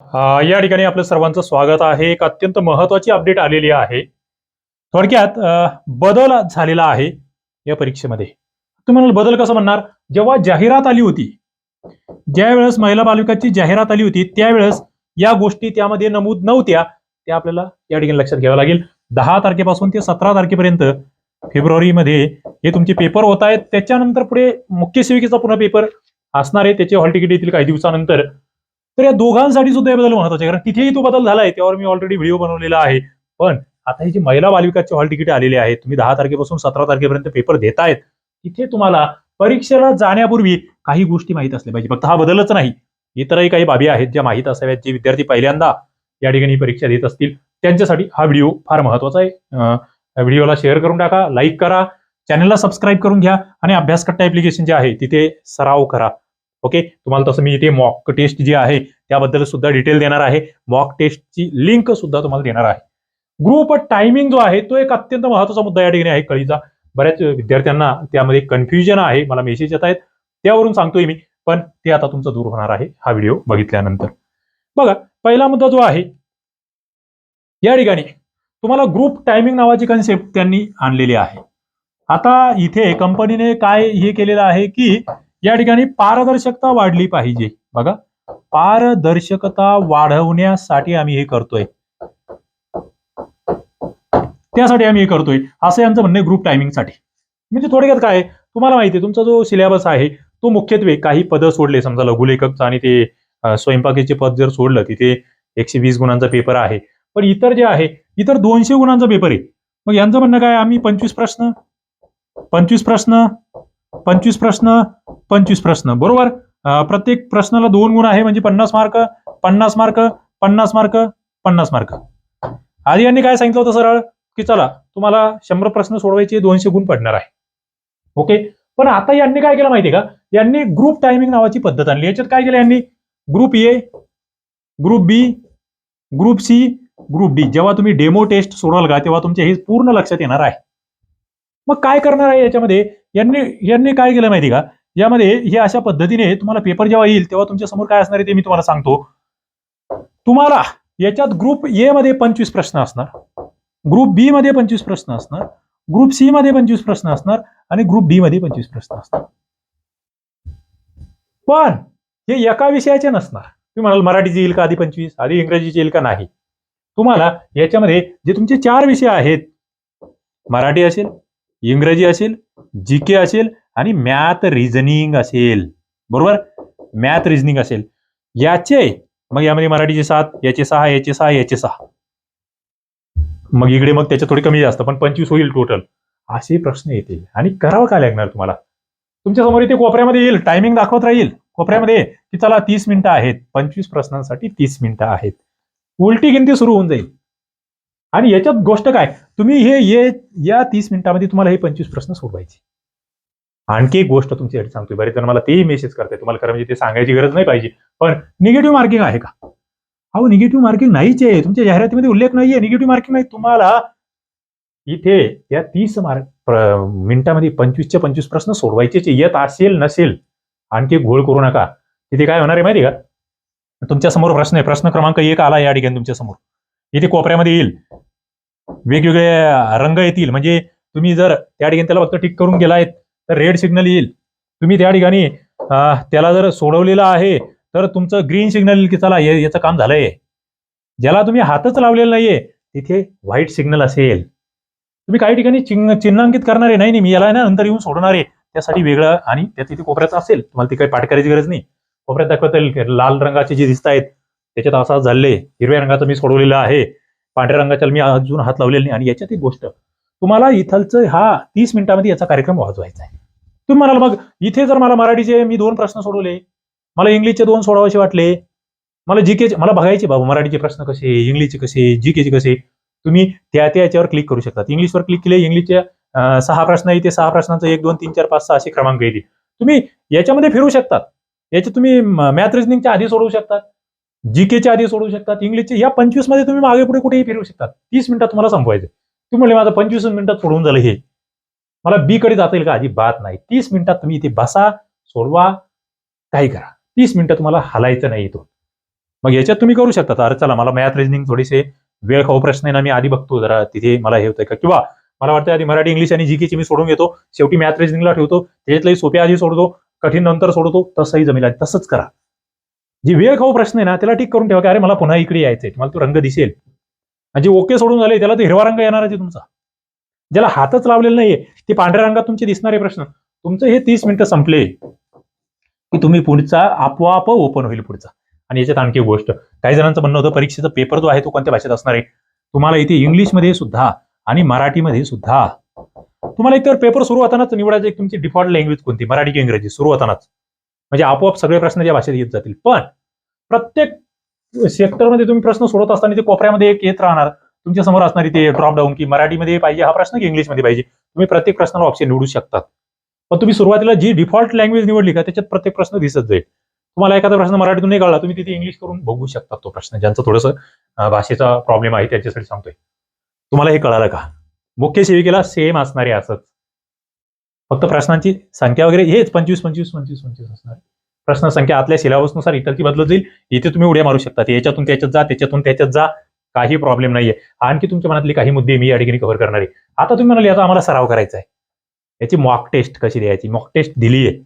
या ठिकाणी आपलं सर्वांचं स्वागत आहे. एक अत्यंत महत्वाची अपडेट आलेली आहे. थोडक्यात बदल झालेला आहे या परीक्षेमध्ये. तुम्ही म्हणाल बदल कसं म्हणणार? जेव्हा जाहिरात आली होती ज्यावेळेस महिला बालविकाची जाहिरात आली होती त्यावेळेस या गोष्टी त्यामध्ये नमूद नव्हत्या. त्या आपल्याला या ठिकाणी लक्षात घ्यावं लागेल. दहा तारखेपासून ते सतरा तारखेपर्यंत फेब्रुवारीमध्ये हे तुमचे पेपर होत आहेत. त्याच्यानंतर पुढे मुख्य सेविकेचा पुन्हा पेपर असणार आहे. त्याचे हॉल तिकीट येतील काही दिवसानंतर. तर या दोघांसाठी सुद्धा हे बदल महत्त्वाचे कारण तिथेही तो बदल झालाय त्यावर मी ऑलरेडी व्हिडिओ बनवलेला आहे. पण आता ही जी महिला बालविकाचे हॉल तिकीट आलेले आहेत तुम्ही दहा तारखेपासून सतरा तारखेपर्यंत पेपर देतायत तिथे तुम्हाला परीक्षेला जाण्यापूर्वी काही गोष्टी माहीत असल्या पाहिजे. फक्त हा बदलच नाही. इतरही काही बाबी आहेत ज्या माहीत असाव्यात जे विद्यार्थी पहिल्यांदा या ठिकाणी परीक्षा देत असतील त्यांच्यासाठी हा व्हिडिओ फार महत्त्वाचा आहे. व्हिडिओला शेअर करून टाका लाईक करा चॅनलला सबस्क्राईब करून घ्या आणि अभ्यासकट्टा ऍप्लिकेशन जे आहे तिथे सराव करा. ओके तुम्हाला तसं मी इथे मॉक टेस्ट जी आहे त्याबद्दल सुद्धा डिटेल देणार आहे. मॉक टेस्टची लिंक सुद्धा तुम्हाला देणार आहे. ग्रुप टायमिंग जो आहे तो एक अत्यंत महत्त्वाचा मुद्दा या ठिकाणी आहे. कळीचा बऱ्याच विद्यार्थ्यांना त्यामध्ये कन्फ्युजन आहे. मला मेसेज येत आहेत. त्यावरून सांगतोय मी. पण ते आता तुमचं दूर होणार आहे. हा व्हिडिओ बघितल्यानंतर. बघा पहिला मुद्दा जो आहे या ठिकाणी तुम्हाला ग्रुप टायमिंग नावाची कन्सेप्ट त्यांनी आणलेली आहे. आता इथे कंपनीने काय हे केलेलं आहे की या ठिकाणी पारदर्शकता वाढली पाहिजे. बघा पारदर्शकता वाढवण्यासाठी आम्ही हे करतोय. त्यासाठी आम्ही हे करतोय. असं यांचं म्हणणं ग्रुप टायमिंगसाठी म्हणजे थोडक्यात काय तुम्हाला माहिती आहे तुमचा जो सिलेबस आहे तो मुख्यत्वे काही पदं सोडले समजा लघुलेखकचं आणि ते स्वयंपाकीचे पद जर सोडलं तिथे एकशे वीस गुणांचा पेपर आहे. पण इतर जे आहे इतर दोनशे गुणांचा पेपर आहे. मग यांचं म्हणणं काय? आम्ही पंचवीस प्रश्न पंचवीस प्रश्न पंचवीस प्रश्न पंचवीस प्रश्न. बरोबर? प्रत्येक प्रश्नाला दोन गुण आहे म्हणजे पन्नास मार्क पन्नास मार्क पन्नास मार्क पन्नास मार्क. आधी यांनी काय सांगितलं होतं सरळ? की चला तुम्हाला शंभर प्रश्न सोडवायचे दोनशे गुण पडणार आहे. ओके? पण आता यांनी काय केलं माहितीये का? यांनी ग्रुप टायमिंग नावाची पद्धत आणली. याच्यात काय केलं यांनी? Group A group B group C group D जेव्हा तुम्ही डेमो टेस्ट सोडवाल का तेव्हा तुमचे हे पूर्ण लक्षात येणार आहे. मग काय करणार आहे याच्यामध्ये? यांनी यांनी काय केलं माहिती का? यामध्ये हे अशा पद्धतीने तुम्हाला पेपर जेव्हा येईल तेव्हा तुमच्यासमोर काय असणार आहे ते मी तुम्हाला सांगतो. तुम्हाला याच्यात ग्रुप ए मध्ये पंचवीस प्रश्न असणार. ग्रुप बी मध्ये पंचवीस प्रश्न असणार. ग्रुप सी मध्ये पंचवीस प्रश्न असणार आणि ग्रुप डी मध्ये पंचवीस प्रश्न असणार. पण हे एका विषयाचे नसणार. तुम्ही म्हणाल मराठीचे येईल का आधी पंचवीस आधी इंग्रजीचे येईल का नाही? तुम्हाला याच्यामध्ये जे तुमचे चार विषय आहेत मराठी असेल इंग्रजी असेल जी के असेल आणि मॅथ रिझनिंग असेल. बरोबर? मॅथ रिझनिंग असेल. याचे मग यामध्ये मराठीचे सात याचे सहा याचे सहा याचे सहा. मग इकडे मग त्याच्या थोडी कमी जास्त पण पंचवीस होईल टोटल असे प्रश्न येतील आणि करावं काय लागणार तुम्हाला? तुमच्यासमोर इथे कोपऱ्यामध्ये येईल. टायमिंग दाखवत राहील. कोपऱ्यामध्ये की चला तीस मिनिटं आहेत. पंचवीस प्रश्नांसाठी तीस मिनिटं आहेत. उलटी गिनती सुरू होऊन जाईल. आणि याच्यात गोष्ट काय? तुम्ही हे ये या तीस मिनिटामध्ये तुम्हाला हे पंचवीस प्रश्न सोडवायचे. आणखी एक गोष्ट तुमच्यासाठी सांगतोय. बरेच जण मला तेही मेसेज करताय तुम्हाला खरं म्हणजे ते सांगायची गरज नाही पाहिजे. पण निगेटिव्ह मार्किंग आहे का? अहो निगेटिव्ह मार्किंग नाहीच आहे. तुमच्या जाहिरातीमध्ये उल्लेख नाहीये. निगेटिव्ह मार्किंग नाही. तुम्हाला इथे या तीस मार्क मिनिटामध्ये पंचवीसचे पंचवीस प्रश्न सोडवायचे येत असेल नसेल आणखी घोळ करू नका. तिथे काय होणार आहे माहिती का? तुमच्यासमोर प्रश्न आहे. प्रश्न क्रमांक एक आला या ठिकाणी तुमच्यासमोर. इथे कोपऱ्यामध्ये येईल. वेगवेगळे रंग येतील. म्हणजे तुम्ही जर त्या ठिकाणी त्याला फक्त टिक करून गेलायत तर रेड सिग्नल येईल. तुम्ही त्या ठिकाणी त्याला जर सोडवलेलं आहे तर तुमचं ग्रीन सिग्नल येईल की चला हे- याचं काम झालंय. ज्याला तुम्ही हातच लावलेला नाहीये तिथे व्हाईट सिग्नल असेल. तुम्ही काही ठिकाणी चिन्ह चिन्हांकित करणारे नाही नाही मी याला ना नंतर येऊन सोडणार आहे. त्यासाठी वेगळं आणि त्या तिथे कोपऱ्याचं असेल. तुम्हाला ती काही पाठ करायची गरज नाही. कोपऱ्यात दाखवता येईल लाल रंगाचे जे दिसत आहेत त्याच्यात असा झाले हिरव्या रंगाचं मी सोडवलेलं आहे. पांढऱ्या रंगाच्या मी अजून हात लावलेला नाही. आणि याच्यात एक गोष्ट तुम्हाला इथलचं हा तीस मिनिटामध्ये याचा कार्यक्रम वाजवायचा आहे. तुम्ही म्हणाल मग इथे जर मला मराठीचे मी दोन प्रश्न सोडवले मला इंग्लिशचे दोन सोडवायचे वाटले मला जी केचे मला बघायचे बाबा मराठीचे प्रश्न कसे इंग्लिशचे कसे जी केचे कसे तुम्ही त्या त्या याच्यावर क्लिक करू शकता. इंग्लिशवर क्लिक केले इंग्लिशचे सहा प्रश्न येते सहा प्रश्नांचं एक दोन तीन चार पाच सहा असे क्रमांक येते तुम्ही याच्यामध्ये फिरू शकतात. याचे तुम्ही मॅथ रिजनिंगच्या आधी सोडवू शकतात. जीकेच्या आधी सोडवू शकतात. इंग्लिशचे या पंचवीसमध्ये तुम्ही मागे पुढे कुठेही फिरू शकतात. तीस मिनिटात तुम्हाला संपवायचं तुम्ही म्हणले माझं पंचवीस मिनिटात सोडवून झालं हे. मला बी कडे जाता येईल का? अजिबात नाही. तीस मिनिटात तुम्ही इथे बसा सोडवा काही करा. तीस मिनिटं तुम्हाला हलायचं नाही इथून. मग याच्यात तुम्ही करू शकता. अरे चला मला मॅथ रिजनिंग थोडेसे वेळ खाऊ प्रश्न आहे ना मी आधी बघतो जरा तिथे मला हे होतंय का? किंवा मला वाटतं आधी मराठी इंग्लिश आणि जी ची मी सोडून घेतो. शेवटी मॅथ रिजनिंगला ठेवतो. त्याच्यातलंही सोप्या आधी सोडतो. कठीण नंतर सोडतो. तसंही जमेल तसंच करा. जी वेळ खाऊ प्रश्न आहे ना त्याला ठीक करून ठेवा की अरे मला पुन्हा इकडे यायचंय. मला तो रंग दिसेल. आणि जे ओके सोडून झाले त्याला तो हिरवा रंग येणार आहे तुमचा. ज्याला हातच लावलेला नाहीये ते पांढऱ्या रंगात तुमचे दिसणारे प्रश्न. तुमचं हे तीस मिनिटं संपले की तुम्ही पुढचा आपोआप ओपन होईल पुढचा. आणि याच्यात आणखी गोष्ट काही जणांचं म्हणणं होतं परीक्षेचा पेपर जो आहे तो कोणत्या भाषेत असणार आहे? तुम्हाला इथे इंग्लिशमध्ये सुद्धा आणि मराठीमध्ये सुद्धा. तुम्हाला एकतर पेपर सुरू होतानाच निवडायचं एक तुमची डिफॉल्ट लँग्वेज कोणती? मराठी किंवा इंग्रजी सुरू होतानाच. म्हणजे आपोआप सगळे प्रश्न या भाषेत येत जातील. पण प्रत्येक सेक्टरमध्ये तुम्ही प्रश्न सोडत असताना ते कोपऱ्यामध्ये एक येत राहणार. तुमच्यासमोर असणारी ते ड्रॉप डाऊन की मराठीमध्ये पाहिजे हा प्रश्न की इंग्लिशमध्ये पाहिजे. तुम्ही प्रत्येक प्रश्नाला ऑप्शन निवडू शकतात. पण तुम्ही सुरुवातीला जी डिफॉल्ट लँग्वेज निवडली का त्याच्यात प्रत्येक प्रश्न दिसत जाईल. तुम्हाला एखादा प्रश्न मराठीतून नाही कळला तुम्ही तिथे इंग्लिश करून बघू शकता तो प्रश्न ज्यांचा थोडंसं भाषेचा प्रॉब्लेम आहे त्यांच्यासाठी सांगतोय. तुम्हाला हे कळालं का? मुख्य सेविकेला सेम असणारे असंच. फक्त प्रश्नांची संख्या वगैरे हेच पंचवीस पंचवीस पंचवीस पंचवीस असणार. प्रश्न संख्या आतल्या सिलेबसनुसार इतर ती बदलत जाईल. इथे तुम्ही उड्या मारू शकता. याच्यातून त्याच्यात जा त्याच्यातून त्याच्यात जा. काही प्रॉब्लेम नाहीये. आणखी तुमच्या मनातले काही मुद्दे मी या ठिकाणी कव्हर करणार आहे. आता तुम्ही म्हणाले आता आम्हाला सराव करायचा आहे याची मॉक टेस्ट कशी द्यायची? मॉक टेस्ट दिली आहे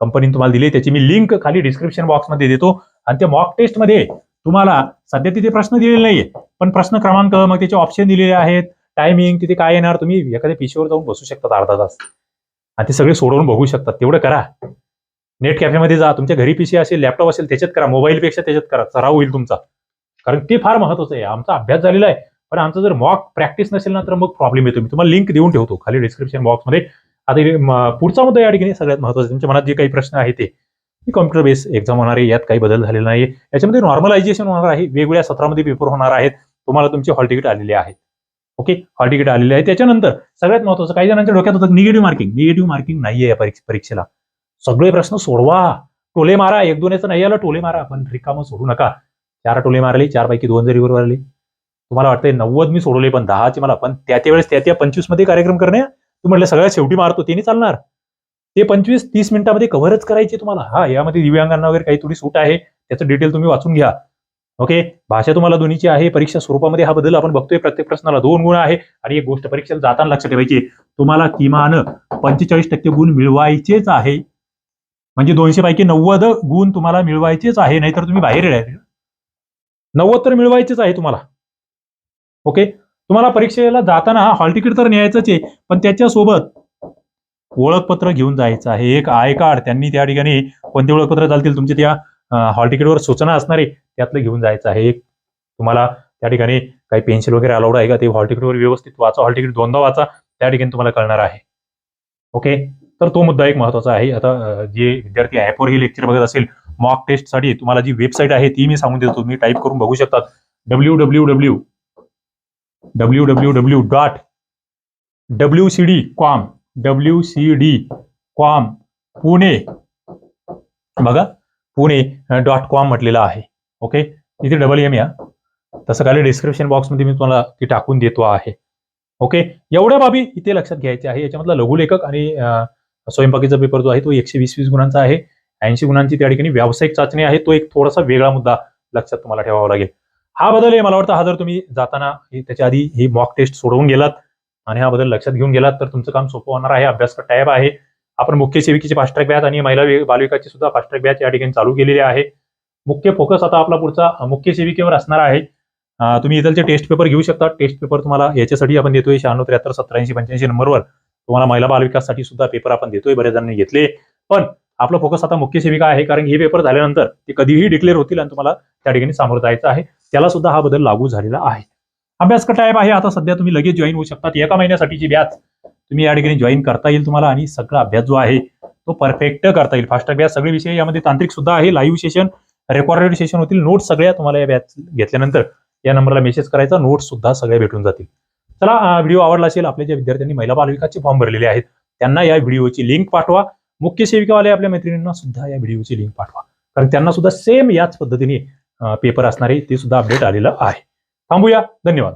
कंपनीने तुम्हाला दिली त्याची मी लिंक खाली डिस्क्रिप्शन बॉक्समध्ये देतो. आणि त्या मॉक टेस्टमध्ये तुम्हाला सध्या तिथे प्रश्न दिलेले नाहीये. पण प्रश्न क्रमांक मग त्याचे ऑप्शन दिलेले आहेत. टायमिंग तिथे काय येणार? तुम्ही एखाद्या पिशीवर जाऊन बसू शकता अर्धा तास. आणि ते सगळे सोडवून बघू शकतात. तेवढं करा. नेट कॅफेमध्ये जा तुमच्या घरी पीसी असेल लॅपटॉप असेल त्याच्यात करा. मोबाईलपेक्षा त्याच्यात करा. सराव होईल तुमचा. कारण ते फार महत्वाचं आहे. आमचा अभ्यास झालेला आहे. पण आमचा जर मॉक प्रॅक्टिस नसेल ना तर मग प्रॉब्लेम येतो. मी तुम्हाला लिंक देऊन ठेवतो खाली डिस्क्रिप्शन बॉक्समध्ये आता पुढचा मुद्दा या ठिकाणी सगळ्यात महत्त्वाचा तुमच्या मनात जे काही प्रश्न आहे ते. कॉम्प्युटर बेस एक्झाम होणार आहे यात काही बदल झालेला नाही याच्यामध्ये नॉर्मलायझेशन होणार आहे. वेगवेगळ्या सत्रामध्ये पेपर होणार आहेत. तुम्हाला तुमचे हॉल तिकीट आलेले आहेत ओके हॉल तिकीट आलेले आहे. त्याच्यानंतर सगळ्यात महत्वाचं काही जणांच्या डोक्यात होतं निगेटिव्ह मार्किंग निगेटिव्ह मार्किंग नाहीये या परीक्षेला. सगळे प्रश्न सोडवा. टोले मारा. एक दोन याचं नाही आलं टोले मारा. पण रिकामं सोडू नका. चार टोले मारले चार पैकी दोन जरी बरोबर आले. तुम्हाला वाटतंय नव्वद मी सोडवले पण दहाचे मला पण त्या त्या वेळेस त्या त्या पंचवीसमध्ये कार्यक्रम करणे तू म्हटलं सगळ्यात शेवटी मारतो ते नाही चालणार. ते पंचवीस तीस मिनिटामध्ये कव्हरच करायचे तुम्हाला. हा यामध्ये दिव्यांगांना वगैरे काही थोडी सूट आहे त्याचं डिटेल तुम्ही वाचून घ्या. ओके भाषा तुम्हाला दोन्हीची आहे परीक्षा स्वरूपामध्ये हा बदल आपण बघतोय प्रत्येक प्रश्नाला दोन गुण आहे आणि एक गोष्ट परीक्षेला जाताना लक्षात ठेवायची तुम्हाला किमान पंचेचाळीस टक्के गुण मिळवायचेच आहे. म्हणजे दोनशे पैकी नव्वद गुण तुम्हाला मिळवायचेच आहे नाहीतर तुम्ही बाहेर येणार. नव्वद तर मिळवायचेच आहे तुम्हाला. ओके तुम्हाला परीक्षेला जाताना हा हॉल तिकीट तर न्यायचंच आहे पण त्याच्यासोबत ओळखपत्र घेऊन जायचं आहे. एक आय कार्ड त्यांनी त्या ठिकाणी कोणते ओळखपत्र चालतील तुमच्या त्या हॉल तिकीटवर सूचना असणारे त्यातलं घेऊन जायचं आहे. एक तुम्हाला त्या ठिकाणी काही पेन्सिल वगैरे अलाउड आहे का? ते हॉल तिकीटवर व्यवस्थित वाचा हॉल तिकीट दोनदा वाचा त्या ठिकाणी तुम्हाला कळणार आहे. ओके तर तो मुद्दा एक महत्त्वाचा आहे. आता जे विद्यार्थी ॲपवर हे लेक्चर बघत असेल मॉक टेस्टसाठी तुम्हाला जी वेबसाईट आहे ती मी सांगून देतो. तुम्ही टाईप करून बघू शकतात. W W W W W W dot W C D com W C D com Pune बघा पुणे डॉट कॉम म्हटलेलं आहे. ओके इथे डबल एम या. तसं खाली डिस्क्रिप्शन बॉक्समध्ये मी तुम्हाला ती टाकून देतो आहे. ओके एवढ्या बाबी इथे लक्षात घ्यायच्या आहे. याच्यामधला लघुलेखक आणि स्वयंपाकीचा पेपर जो आहे तो एकशे वीस वीस गुणांचा आहे. ऐंशी गुणांची त्या ठिकाणी व्यावसायिक चाचणी आहे. तो एक थोडासा वेगळा मुद्दा लक्षात तुम्हाला ठेवावा लागेल. हा बदल आहे मला वाटतं हा जर तुम्ही जाताना हे त्याच्या आधी ही मॉक टेस्ट सोडवून गेलात आणि हा बदल लक्षात घेऊन गेलात तर तुमचं काम सोपं होणार आहे. अभ्यास टॅब आहे. आपण मुख्य सेविकेची फास्ट ट्रॅक बॅच आणि महिला बालविकाची सुद्धा फास्ट ट्रॅक बॅच या ठिकाणी चालू केलेली आहे. मुख्य फोकस आता आपला पुढचा मुख्य सेविकेवर असणार आहे. तुम्ही इथलचे टेस्ट पेपर घेऊ शकता. टेस्ट पेपर तुम्हाला याच्यासाठी आपण देतोय शहाण्णव त्र्याहत्तर सत्याऐंशी पंच्याऐंशी नंबरवर. तुम्हाला महिला बालविकाससाठी सुद्धा पेपर आपण देतोय बऱ्याच जणांनी घेतले. पण आपलं फोकस आता मुख्य सेविका आहे कारण हे पेपर झाल्यानंतर ते कधीही डिक्लेअर होतील आणि तुम्हाला त्या ठिकाणी सामोरं जायचं आहे. त्याला सुद्धा हा बदल लागू झालेला आहे. अभ्यास टाईप आहे. आता सध्या तुम्ही लगेच जॉईन होऊ शकतात. एका महिन्यासाठीची बॅच तुम्ही या ठिकाणी जॉईन करता येईल तुम्हाला आणि सगळा अभ्यास जो आहे तो परफेक्ट करता येईल. फास्ट अभ्यास सगळे विषय यामध्ये तांत्रिक सुद्धा आहे. लाईव्ह सेशन रेकॉर्डेड सेशन होतील. नोट्स सगळ्या तुम्हाला या बॅच घेतल्यानंतर या नंबरला मेसेज करायचा. नोट्स सुद्धा सगळ्या भेटून जातील. चला व्हिडिओ आवडला असेल आपल्या ज्या विद्यार्थ्यांनी महिला बालविकासचे फॉर्म भरलेले आहेत त्यांना या व्हिडिओची लिंक पाठवा. मुख्य सेविकावाले आपल्या मैत्रिणींना सुद्धा या व्हिडिओची लिंक पाठवा. कारण त्यांना सुद्धा सेम याच पद्धतीने पेपर असणारे ते सुद्धा अपडेट आलेलं आहे. थांबूया. धन्यवाद.